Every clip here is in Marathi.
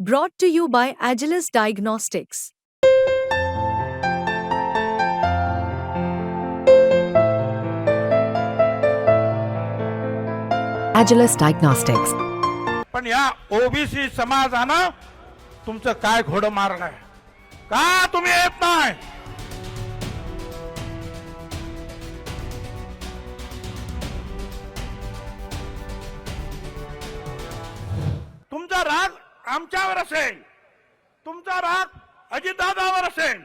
Brought to you by Agilis Diagnostics. Agilis Diagnostics. पण या ओबीसी समाजानं तुमचं काय घोडं मारलंय का तुम्ही येत नाही तुमचा राग आमच्यावर असेल. तुमचा राग अजितदादावर असेल.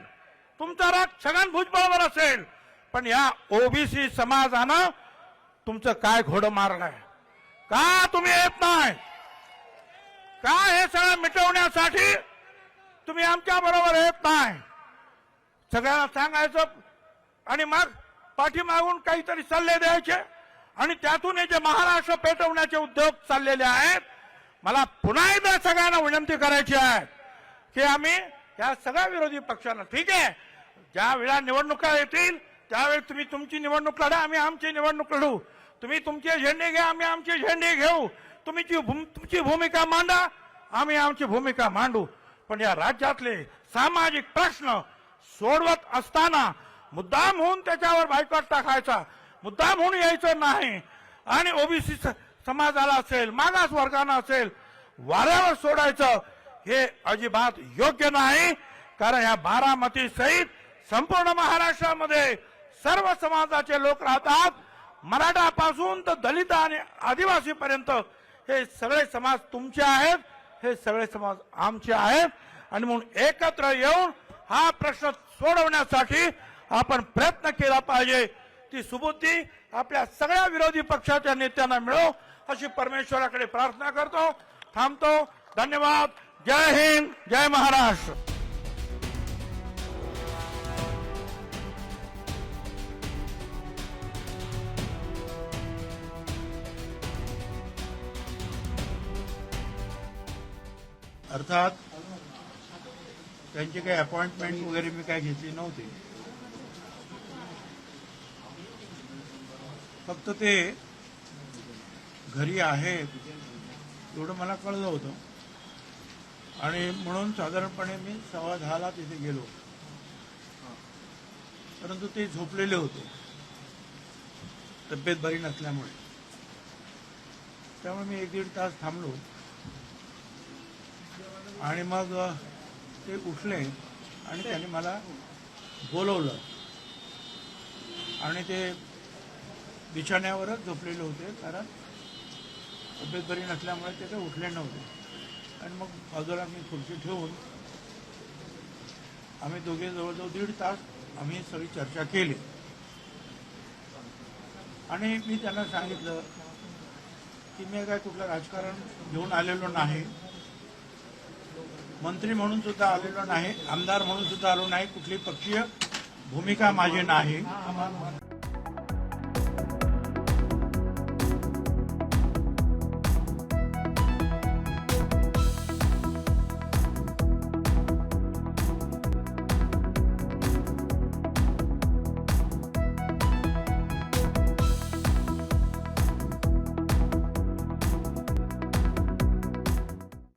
तुमचा राग छगन भुजबळवर असेल. पण या ओबीसी समाजानं तुमचं काय घोडं मारलंय? का तुम्ही येत नाही? का हे सगळं मिटवण्यासाठी तुम्ही आमच्या बरोबर येत नाही? सगळ्यांना सांगायचं आणि मग पाठीमागून काहीतरी सल्ले द्यायचे आणि त्यातून हे जे महाराष्ट्र पेटवण्याचे उद्योग चाललेले आहेत मला पुन्हा एकदा सगळ्यांना विनंती करायची आहे की आम्ही या सगळ्या विरोधी पक्षांना ठीक आहे ज्या वेळा निवडणुका येतील त्यावेळी तुम्ही तुमची निवडणूक लढा आम्ही आमची निवडणूक लढू. तुम्ही तुमचे झेंडे घ्या आम्ही आमचे झेंडे घेऊ. तुम्ही तुमची भूमिका मांडा आम्ही आमची भूमिका मांडू. पण या राज्यातले सामाजिक प्रश्न सोडवत असताना मुद्दाम होऊन त्याच्यावर बायकॉट टाकायचा मुद्दाम होऊन यायचं नाही. आणि ओबीसी समाजाला असेल मागास वर्गाला असेल वाऱ्यावर सोडायचं हे अजिबात योग्य नाही. कारण या बारामती सहित संपूर्ण महाराष्ट्रामध्ये सर्व समाजाचे लोक राहतात. मराठापासून तर दलित आणि आदिवासीपर्यंत हे सगळे समाज तुमचे आहेत हे सगळे समाज आमचे आहेत. आणि म्हणून एकत्र येऊन हा प्रश्न सोडवण्यासाठी आपण प्रयत्न केला पाहिजे. ती सुबुद्धी आपल्या सगळ्या विरोधी पक्षाच्या नेत्यांना मिळो अशी परमेश्वराकडे प्रार्थना करतो. थांबतो. धन्यवाद. जय हिंद. जय महाराष्ट्र. अर्थात त्यांची काही अपॉइंटमेंट वगैरे मी काय घेतली नव्हती. फक्त ते घरी आहेत एवढं मला कळलं होतं. आणि म्हणून साधारणपणे मी सव्वा दहाला तिथे गेलो. परंतु ते झोपलेले होते. तब्येत बरी नसल्यामुळे. त्यामुळे मी एक दीड तास थांबलो. आणि मग ते उठले आणि त्यांनी मला बोलवलं. आणि ते बिछाण्यावरच झोपलेले होते कारण तब्येत बरी नसल्यामुळे ते काही उठले नव्हते. आणि मग बाजूला मी खुर्ची ठेवून आम्ही दोघे जवळजवळ दीड तास आम्ही सगळी चर्चा केली. आणि मी त्यांना सांगितलं की मी काय कुठलं राजकारण घेऊन आलेलो नाही. मंत्री म्हणून सुद्धा आलेलो नाही आमदार म्हणून सुद्धा आलो नाही कुठली पक्षीय भूमिका माझी नाही.